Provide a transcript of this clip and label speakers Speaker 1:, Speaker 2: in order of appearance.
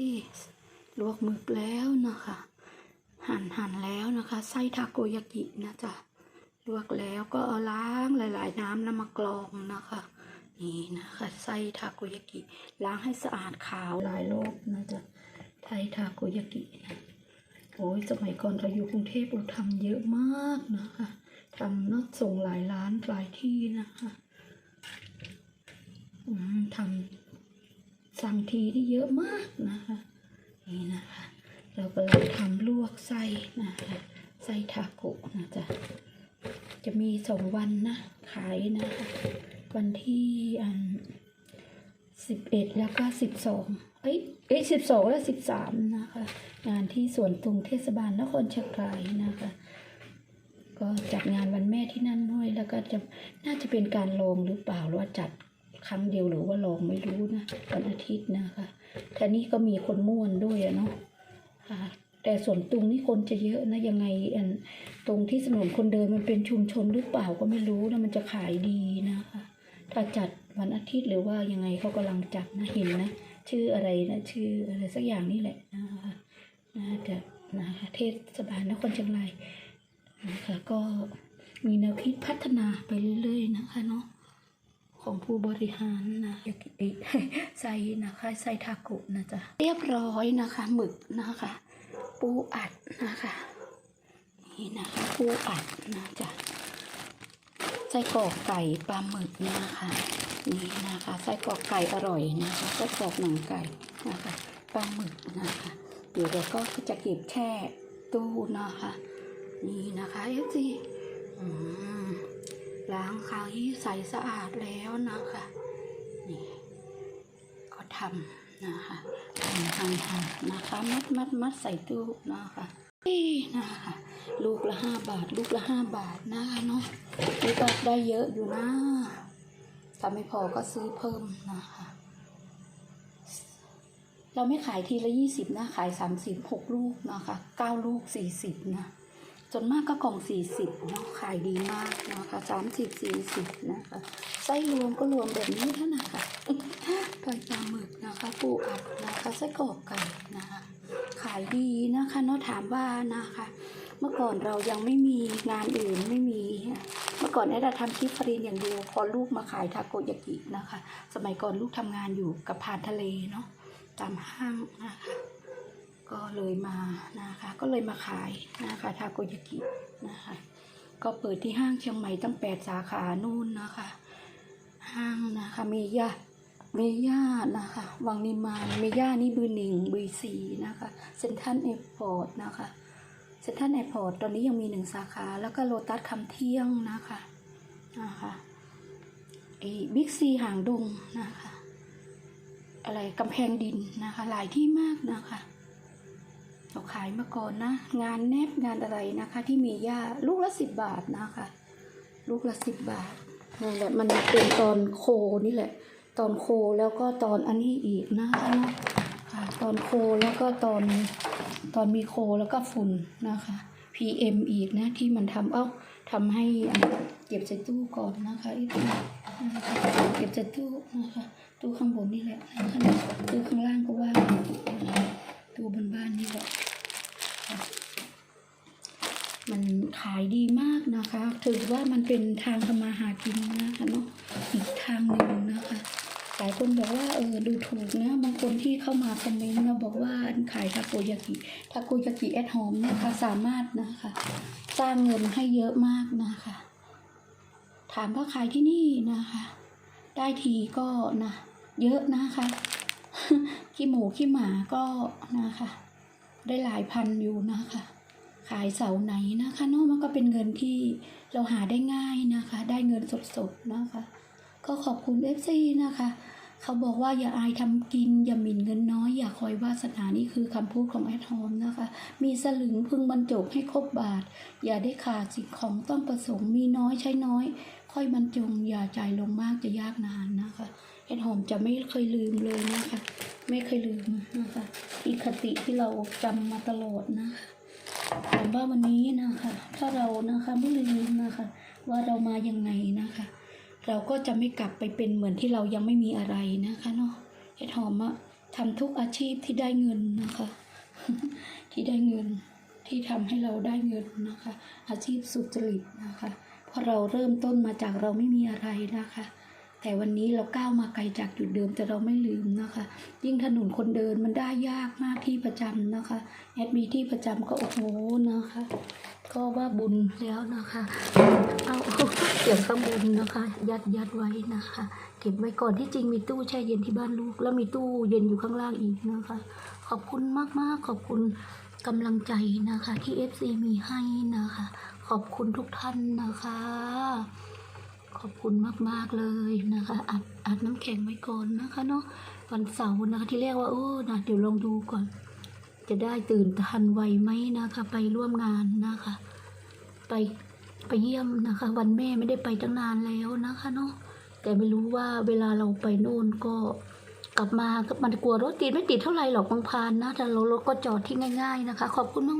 Speaker 1: ที่ลวกหมึกแล้วนะคะ หั่นหั่นแล้วนะคะ ไส้ทาโกยากินะจ๊ะลวกแล้วก็เอาล้างหลาย ๆ น้ำแล้วมากรองนะคะ นี่นะคะไส้ทาโกยากิ ล้างให้สะอาดขาวหลายรอบนะจ๊ะไทยทาโกยากินะโอ้ยสมัยก่อนเราอยู่กรุงเทพเราทำเยอะมากนะคะทำนอะส่งหลายร้านหลายที่นะคะอืมทำ สั่งทีที่เยอะมากนะคะนี่นะคะ เรากำลังทำลวกไส้นะคะไส้ทาโกะนะจ๊ะจะมีสองวันนะ ขายนะคะวันที่อันสิบเอ็ดแล้วก็สิบสองเอ้ยเอ้ยสิบสองและสิบสามนะคะ งานที่สวนตุงเทศบาลนครเชียงรายนะคะ ก็จัดงานวันแม่ที่นั่นด้วย แล้วก็จะน่าจะเป็นการลองหรือเปล่าหรือว่าจัด ครั้งเดียวหรือว่าลองไม่รู้นะวันอาทิตย์นะคะแต่นี่ก็มีคนม่วนด้วยอะเนาะค่ะ แต่ส่วนตุงนี่คนจะเยอะนะยังไงอันตรงที่ถนนคนเดินมันเป็นชุมชนหรือเปล่าก็ไม่รู้นะมันจะขายดีนะคะ ถ้าจัดวันอาทิตย์หรือว่ายังไงเขากำลังจัดนะเห็นนะชื่ออะไรนะชื่ออะไรสักอย่างนี่แหละนะคะน่าจะนะคะเทศบาลนครเชียงรายนะคะก็มีแนวคิดพัฒนาไปเรื่อยๆนะคะเนาะ ของผู้บริหารนะยากิอิใส่นะคะใส่ทาโกะนะจ๊ะเรียบร้อยนะคะหมึกนะคะ ปูอัดนะคะนี่นะคะปูอัดนะจ๊ะไส้กรอกไก่ปลาหมึกนะคะนี่นะคะไส้กรอกไก่อร่อยนะคะไส้กรอกหนังไก่นะคะปลาหมึกนะคะเดี๋ยวเราก็จะเก็บแช่ตู้นะคะ นี่นะคะเอฟซี ล้างคราวที่ใสสะอาดแล้วนะคะนี่ก็ทำนะคะหั่นหั่นหั่นนะคะ มัดมัดมัดใส่ตู้นะคะนี่นะคะลูกละห้าบาท ลูกละห้าบาทนะคะเนาะนี่ก็ได้เยอะอยู่นะถ้าไม่พอก็ซื้อเพิ่มนะคะ เราไม่ขายทีละยี่สิบนะ ขายสามสิบหกลูกนะคะเก้าลูกสี่สิบนะ จนมากก็กล่องสี่สิบเนาะขายดีมากนะคะสามสิบสี่สิบนะคะไส้รวมก็รวมแบบนี้เท่านั้นค่ะปลาหมึกนะคะปูอัดนะคะไส้กรอกไก่นะคะขายดีนะคะเนาะถามว่านะคะ เมื่อก่อนเรายังไม่มีงานอื่นไม่มี เมื่อก่อนแอดทำคลิปฟรีนอย่างเดียวพอลูกมาขายทาโกยากินะคะ สมัยก่อนลูกทำงานอยู่กับพานทะเลเนาะตามห้างนะคะ ก็เลยมานะคะ ก็เลยมาขายนะคะทาโกยากินะคะ ก็เปิดที่ห้างเชียงใหม่ตั้งแปดสาขานู่นนะคะ ห้างนะคะเมย่าเมย่านะคะ วังนิมานเมย่านี่เบือหนึ่งเบือสี่นะคะ เซ็นทรัลเอร์พอร์ตนะคะ เซ็นทรัลแอร์พอร์ตตอนนี้ยังมีหนึ่งสาขา แล้วก็โลตัสคำเที่ยงนะคะ นะคะไอ้บิ๊กซีหางดงนะคะ อะไรกำแพงดินนะคะ หลายที่มากนะคะ เราขายมาก่อนนะ งานแนบงานอะไรนะคะ ที่มีย่าลูกละสิบบาทนะคะ ลูกละสิบบาทนั่นแหละมันเป็นตอนโคนี่แหละ ตอนโคแล้วก็ตอนอันนี้อีกนะคะ,นะคะตอนโคแล้วก็ตอนตอนมีโคแล้วก็ฝุ่นนะคะ PM อีกนะที่มันทำเอ้าทำให้เก็บใส่ตู้ก่อนนะคะอีกเก็บใส่ตู้นะคะตู้ข้างบนนี่แหละนะคะตู้ข้างล่างก็ว่างูบนบ้านนี่แหละมันขายดีมากนะคะถือว่ามันเป็นทางทำมาหากินนะคะเนาะอีกทางหนึ่งนะคะหลายคนบอกว่าเออดูถูกนะบางคนที่เข้ามาคอมเมนต์นะบอกว่าขายทาโกยากิทาโกยากิแอทโฮมนะคะสามารถนะคะ สร้างเงินให้เยอะมากนะคะ ถามว่าขายที่นี่นะคะ ได้ทีก็นะเยอะนะคะ ขี้หมูขี้หมาก็นะคะ ได้หลายพันอยู่นะคะ ขายเสาไหนนะคะนาะมันก็เป็นเงินที่เราหาได้ง่ายนะคะ ได้เงินสดๆนะคะ ก็ขอบคุณเอฟซีนะคะเขาบอกว่าอย่าอายทำกิน อย่าหมิ่นเงินน้อย อย่าคอยวาสนานี่คือคำพูดของแอดฮอมนะคะ มีสลึงพึงบรรจบให้ครบบาท อย่าได้ขาดสิ่งของต้องประสงค์มีน้อยใช้น้อย ค่อยบรรจง อย่าใจลงมากจะยากนานนะคะ แอดฮอมจะไม่เคยลืมเลยนะคะ ไม่เคยลืมนะคะอีคติที่เราจำมาตลอดนะคะถามว่าวันนี้นะคะ ถ้าเรานะคะไม่ลืมนะคะ ว่าเรามายังไงนะคะ เราก็จะไม่กลับไปเป็นเหมือนที่เรายังไม่มีอะไรนะคะเนาะเฮ็ดหอมอะทำทุกอาชีพที่ได้เงินนะคะ ที่ได้เงินที่ทำให้เราได้เงินนะคะ อาชีพสุจริตนะคะเพราะเราเริ่มต้นมาจากเราไม่มีอะไรนะคะ แต่วันนี้เราก้าวมาไกลจากจุดเดิมแต่เราไม่ลืมนะคะ ยิ่งถนนคนเดินมันได้ยากมากที่ประจำนะคะ แอดมีที่ประจำก็โอ้โหนะคะ ก็ว่าบุญแล้วนะคะ เอาเก็บข้างบนนะคะ ยัดยัดไว้นะคะ เก็บไว้ก่อนที่จริงมีตู้แช่เย็นที่บ้านลูก แล้วมีตู้เย็นอยู่ข้างล่างอีกนะคะ ขอบคุณมากๆ ขอบคุณกำลังใจนะคะ ที่ FC มีให้นะคะ ขอบคุณทุกท่านนะคะ ขอบคุณมากๆเลยนะคะอัดอัดน้ำแข็งไว้ก่อนนะคะเนาะวันเสาร์นะคะที่เรียกว่าโอ้นะเดี๋ยวลองดูก่อน จะได้ตื่นทันไวไหมนะคะ ไปร่วมงานนะคะ ไปไปเยี่ยมนะคะ วันแม่ไม่ได้ไปตั้งนานแล้วนะคะเนาะแต่ไม่รู้ว่าเวลาเราไปโน่นก็กลับมาก็มันกลัวรถติดไม่ติดเท่าไหร่หรอกบางพานนะแต่เรารถก็จอดที่ง่าย ๆนะคะ ขอบคุณมาก